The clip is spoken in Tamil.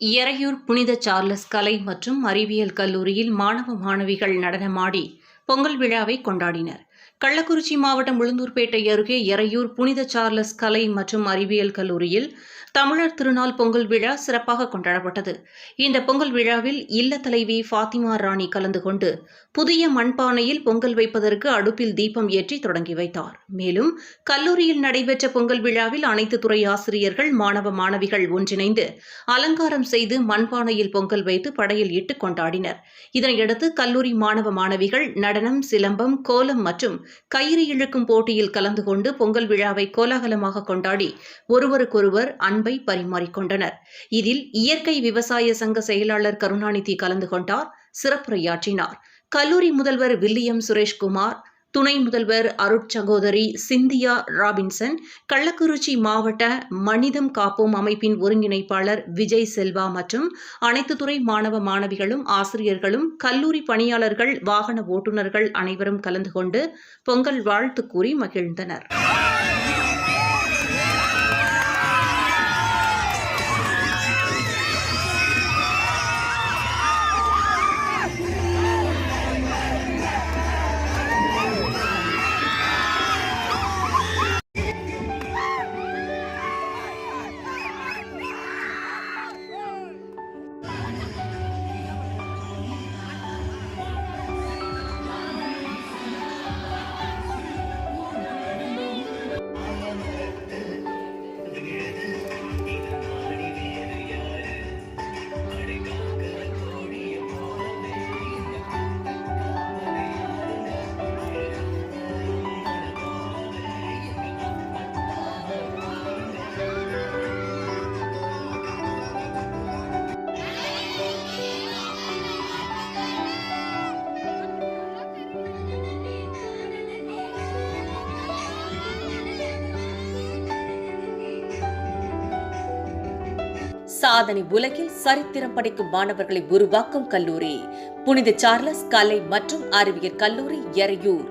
எறையூர் புனித சார்லஸ் கலை மற்றும் அறிவியல் கல்லூரியில் மாணவ மாணவிகள் நடனமாடி பொங்கல் விழாவை கொண்டாடினர். கள்ளக்குறிச்சி மாவட்டம் உளுந்தூர்பேட்டை அருகே எறையூர் புனித சார்லஸ் கலை மற்றும் அறிவியல் கல்லூரியில் தமிழர் திருநாள் பொங்கல் விழா சிறப்பாக கொண்டாடப்பட்டது. இந்த பொங்கல் விழாவில் இல்ல தலைவி ஃபாத்திமா ராணி கலந்து கொண்டு புதிய மண்பானையில் பொங்கல் வைப்பதற்கு அடுப்பில் தீபம் ஏற்றி தொடங்கி வைத்தார். மேலும் கல்லூரியில் நடைபெற்ற பொங்கல் விழாவில் அனைத்து துறை ஆசிரியர்கள் மாணவ மாணவிகள் ஒன்றிணைந்து அலங்காரம் செய்து மண்பானையில் பொங்கல் வைத்து படையில் இட்டு கொண்டாடினர். இதனையடுத்து கல்லூரி மாணவ மாணவிகள் நடனம் சிலம்பம் கோலம் மற்றும் கயிறு இழுக்கும் போட்டியில் கலந்து கொண்டு பொங்கல் விழாவை கோலாகலமாக கொண்டாடி ஒருவருக்கொருவர் அன்பை பரிமாறிக்கொண்டனர். இதில் இயற்கை விவசாய சங்க செயலாளர் கருணாநிதி கலந்து கொண்டார் சிறப்புரையாற்றினார். கல்லூரி முதல்வர் வில்லியம் சுரேஷ்குமார் துணை முதல்வர் அருட்சகோதரி சிந்தியா ராபின்சன் கள்ளக்குறிச்சி மாவட்ட மனிதம் காப்போம் அமைப்பின் ஒருங்கிணைப்பாளர் விஜய் செல்வா மற்றும் அனைத்து துறை மாணவ மாணவிகளும் ஆசிரியர்களும் கல்லூரி பணியாளர்கள் வாகன ஓட்டுநர்கள் அனைவரும் கலந்து கொண்டு பொங்கல் வாழ்த்து கூறி மகிழ்ந்தனர். சாதனை உலகில் சரித்திரம் படைக்கும் மாணவர்களை உருவாக்கும் கல்லூரி. புனித சார்லஸ் கலை மற்றும் அறிவியல் கல்லூரி எறையூர்.